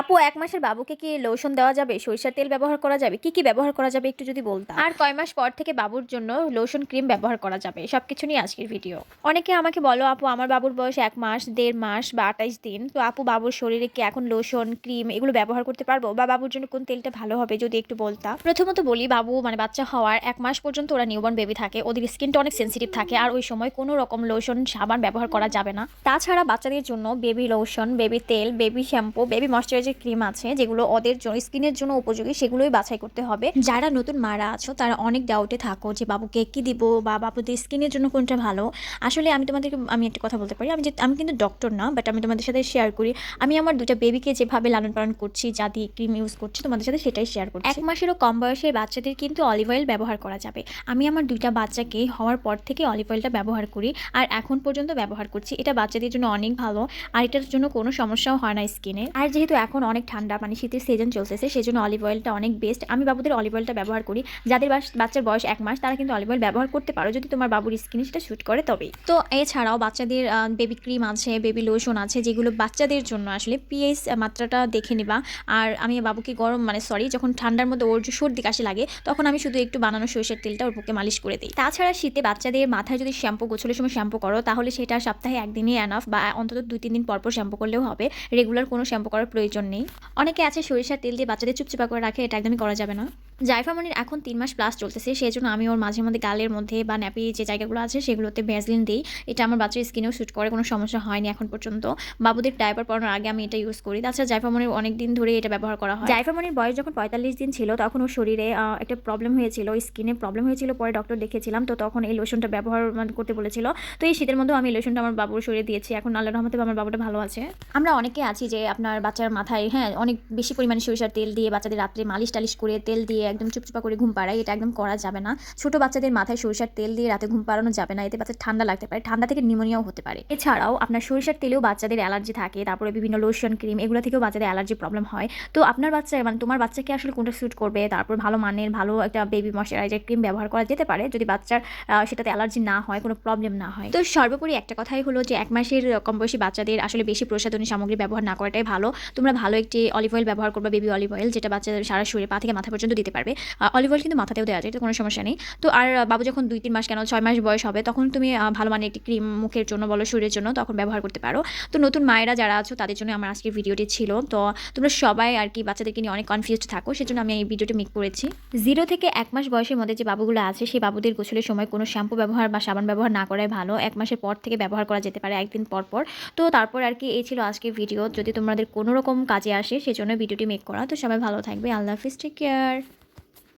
আপু, এক মাসের বাবুকে কি লোশন দেওয়া যাবে? সরিষার তেল ব্যবহার করা যাবে? কি কি ব্যবহার করা যাবে একটু যদি বলতাম? আর কয় মাস পর থেকে বাবুর জন্য লোশন ক্রিম ব্যবহার করা যাবে? সব কিছু নিয়ে আজকের ভিডিও অনেকে আমাকে বলো, আপু, আমার বাবুর বয়স এক মাস, দেড় মাস বা আঠাইশ দিন। তো আপু, বাবুর শরীরে কি এখন লোশন ক্রিম এগুলো ব্যবহার করতে পারব? বা বাবুর জন্য কোন তেলটা ভালো হবে যদি একটু বলতাম প্রথমত বলি, বাবু মানে বাচ্চা হওয়ার এক মাস পর্যন্ত ওরা নিউবর্ন বেবি থাকে। ওদের স্কিনটা অনেক সেন্সিটিভ থাকে আর ওই সময় কোনো রকম লোশন সাবান ব্যবহার করা যাবে না। তাছাড়া বাচ্চাদের জন্য বেবি লোশন বেবি তেল baby shampoo baby moisturiser cream আছে, যেগুলো ওদের জন্য, স্কিনের জন্য উপযোগী, সেগুলোই বাছাই করতে হবে। যারা নতুন মারা আছো, তারা অনেক ডাউটে থাকো যে, বাবুকে কি দিব? বা, বাবুদের স্কিনের জন্য কোনটা ভালো? আসলে আমি তোমাদেরকে, আমি একটা কথা বলতে পারি। আমি যে, আমি কিন্তু ডক্টর না বাট আমি তোমাদের সাথে শেয়ার করি। আমি আমার দুটা বেবিকে যেভাবে লালন পালন করছি, যা দিয়ে ক্রিম ইউজ করছি, তোমাদের সাথে সেটাই শেয়ার করছি। এক মাসেরও কম বয়সের বাচ্চাদের কিন্তু অলিভ অয়েল ব্যবহার করা যাবে। আমি আমার দুইটা বাচ্চাকে হওয়ার পর থেকে অলিভ অয়েলটা ব্যবহার করি, আর এখন পর্যন্ত ব্যবহার করছি। এটা বাচ্চাদের জন্য অনেক ভালো, আর এটার জন্য কোনো সমস্যাও হয় না স্কিনে। আর যেহেতু এখন অনেক ঠান্ডা মানে শীতের সিজন চলতেছে সেই জন্য অলিভ অয়েলটা অনেক বেস্ট আমি বাবুদের অলিভ অয়েলটা ব্যবহার করি। যাদের বাচ্চার বয়স এক মাস, তারা কিন্তু অলিভ অয়েল ব্যবহার করতে পারো। যদি তোমার বাবুর স্কিনে সেটা শ্যুট করে, তবেই। তো এছাড়াও বাচ্চাদের বেবি ক্রিম আছে বেবি লোশন আছে, যেগুলো বাচ্চাদের জন্য আসলে পিএইচ মাত্রাটা দেখে নেবা। আর আমি বাবুকে গরম মানে সরি যখন ঠান্ডার মধ্যে ওর সর্দি কাশি লাগে, তখন আমি শুধু একটু বানানো সরিষার তেলটা ওর বুকে মালিশ করে দিই। তাছাড়া শীতে বাচ্চাদের মাথায় যদি শ্যাম্পু গোছলের সময় শ্যাম্পু করো, তাহলে সেটা সপ্তাহে একদিনই অ্যানাফ বা অন্তত দুই, তিন দিন পর পর শ্যাম্পু করলেও হবে। রেগুলার কোনো শ্যাম্পু করার প্রয়োজন নেই। অনেকে আছে সরিষার তেল দিয়ে বাচ্চাদের চুপচুপা করে রাখে, এটা একদমই করা যাবে না। জাইফামনির এখন তিন মাস প্লাস চলতেছে সেই জন্য আমি ওর মাঝে মধ্যে গালের মধ্যে বা ন্যাপি যে জায়গাগুলো আছে সেগুলোতে ভ্যাসলিন দিই। এটা আমার বাচ্চার স্কিনেও শ্যুট করে কোনো সমস্যা হয়নি এখন পর্যন্ত। বাবুদের ডাইপার পরানোর আগে আমি এটা ইউজ করি। তাছাড়া জাইফামনির অনেক দিন ধরে এটা ব্যবহার করা হয়। জাইফামনির বয়স যখন পঁয়তাল্লিশ দিন ছিল তখন ওর শরীরে একটা প্রবলেম হয়েছিল স্কিনে প্রবলেম হয়েছিল পরে ডক্টর দেখেছিলাম তো তখন এই লোশনটা ব্যবহার করতে বলেছিল। তো এই শীতের মধ্যেও আমি লোশনটা আমার বাবুর শরীরে দিয়েছি। এখন আল্লাহ রহমতে আমার বাবুটা ভালো আছে। আমরা অনেকে আছি যে আপনার বাচ্চার মাথায় হ্যাঁ অনেক বেশি পরিমাণে সরিষার তেল দিয়ে বাচ্চাদের রাত্রে মালিশ টালিশ করে তেল দিয়ে একদম চুপচুপা করে ঘুম পাড়াই এটা একদম করা যাবে না। ছোট বাচ্চাদের মাথায় সরিষার তেল দিয়ে রাতে ঘুম পাড়ানো যাবে না, এতে বাচ্চার ঠান্ডা লাগতে পারে। ঠান্ডা থেকে নিউমোনিয়াও হতে পারে। এছাড়াও আপনার সরিষার তেলেও বাচ্চাদের অ্যালার্জি থাকে, তারপরে বিভিন্ন লোশন, ক্রিম, এগুলো থেকেও বাচ্চাদের অ্যালার্জি প্রবলেম হয়। তো আপনার বাচ্চা মানে তোমার বাচ্চাকে আসলে কোনটা স্যুট করবে? তারপর ভালো মানের, ভালো একটা বেবি ময়শ্চারাইজার ক্রিম ব্যবহার করা যেতে পারে। যদি বাচ্চার সেটাতে অ্যালার্জি না হয়, কোনো প্রবলেম না হয়। তো সর্বোপরি একটা কথাই হলো যে, এক মাসের কম বয়সী বাচ্চাদের আসলে বেশি প্রসাধনী সামগ্রী ব্যবহার না করাটাই ভালো। তোমরা ভালো একটি অলিভ অয়েল ব্যবহার করবে বেবি অলিভ অয়েল যেটা বাচ্চাদের সারা শরীরে পা থেকে মাথা পর্যন্ত দিতে পারবে। অলিভ অয়েল কিন্তু মাথাতেও দেওয়া যায়, এটা কোনো সমস্যা নেই। তো আর বাবু যখন দুই তিন মাস কেন, ছয় মাস বয়স হবে, তখন তুমি ভালো মানের একটি ক্রিম মুখের জন্য বলো, শরীরের জন্য তখন ব্যবহার করতে পারো। তো নতুন মায়েরা যারা আছো, তাদের জন্য আমার আজকের ভিডিওটি ছিল। তো তোমরা সবাই আর কি বাচ্চাদেরকে নিয়ে অনেক কনফিউজড থাকো, সেজন্য আমি এই ভিডিওটি মেক করেছি। জিরো থেকে এক মাস বয়সের মধ্যে যে বাবুগুলো আছে, সেই বাবুদের গোসলের সময় কোনো শ্যাম্পু ব্যবহার বা সাবান ব্যবহার না করাই ভালো। এক মাসের পর থেকে ব্যবহার করা যেতে পারে, একদিন পর পর। তো তারপর আর কি এই ছিল আজকের ভিডিও যদি তোমাদের কোনো রকম কাজে আসে, সেজন্য ভিডিওটি মেক করা। তো সবাই ভালো থাকবে। আল্লাহ হাফিজ টেক কেয়ার